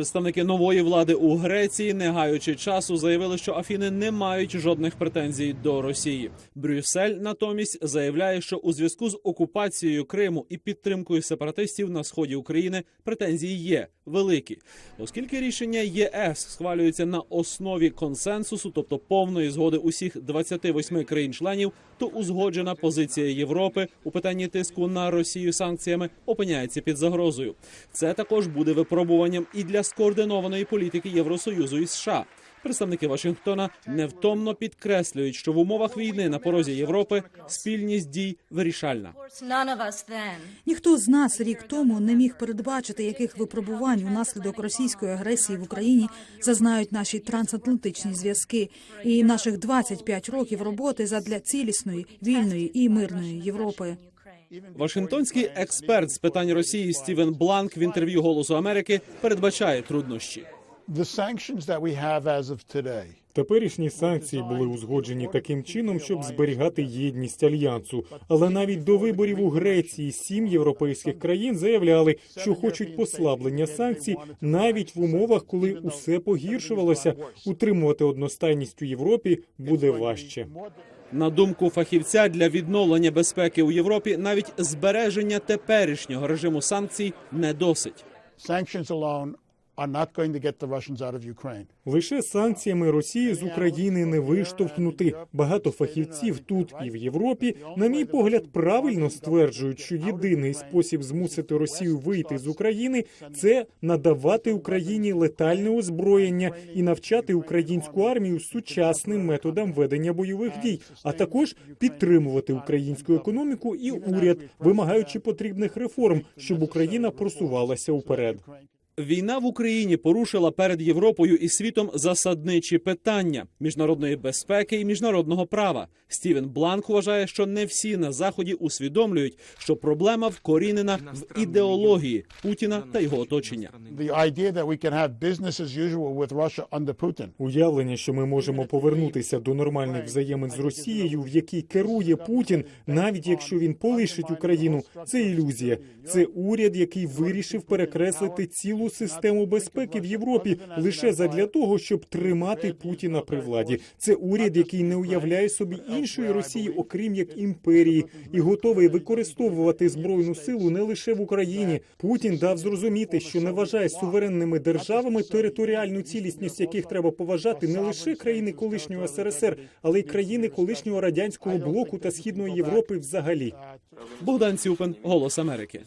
Представники нової влади у Греції, не гаючи часу, заявили, що Афіни не мають жодних претензій до Росії. Брюссель натомість заявляє, що у зв'язку з окупацією Криму і підтримкою сепаратистів на сході України претензії є великі, оскільки рішення ЄС схвалюється на основі консенсусу, тобто повної згоди усіх 28 країн-членів, то узгоджена позиція Європи у питанні тиску на Росію санкціями опиняється під загрозою. Це також буде випробуванням і для скоординованої політики Євросоюзу і США. Представники Вашингтона невтомно підкреслюють, що в умовах війни на порозі Європи спільність дій вирішальна. Ніхто з нас рік тому не міг передбачити, яких випробувань унаслідок російської агресії в Україні зазнають наші трансатлантичні зв'язки і наших 25 років роботи задля цілісної, вільної і мирної Європи. Вашингтонський експерт з питань Росії Стівен Бланк в інтерв'ю Голосу Америки передбачає труднощі. Теперішні санкції були узгоджені таким чином, щоб зберігати єдність альянсу. Але навіть до виборів у Греції сім європейських країн заявляли, що хочуть послаблення санкцій навіть в умовах, коли усе погіршувалося. Утримувати одностайність у Європі буде важче. На думку фахівця, для відновлення безпеки у Європі навіть збереження теперішнього режиму санкцій не досить. Лише санкціями Росії з України не виштовхнути. Багато фахівців тут і в Європі, на мій погляд, правильно стверджують, що єдиний спосіб змусити Росію вийти з України це надавати Україні летальне озброєння і навчати українську армію сучасним методам ведення бойових дій, а також підтримувати українську економіку і уряд, вимагаючи потрібних реформ, щоб Україна просувалася уперед. Війна в Україні порушила перед Європою і світом засадничі питання міжнародної безпеки і міжнародного права. Стівен Бланк вважає, що не всі на заході усвідомлюють, що проблема вкорінена в ідеології Путіна та його оточення. Уявлення, що ми можемо повернутися до нормальних взаємин з Росією, в якій керує Путін, навіть якщо він полишить Україну, це ілюзія. Це уряд, який вирішив перекреслити цілу систему безпеки в Європі лише задля того, щоб тримати Путіна при владі. Це уряд, який не уявляє собі іншої Росії, окрім як імперії, і готовий використовувати збройну силу не лише в Україні. Путін дав зрозуміти, що не вважає суверенними державами територіальну цілісність, яких треба поважати не лише країни колишнього СРСР, але й країни колишнього радянського блоку та східної Європи взагалі. Богдан Цюпин, Голос Америки.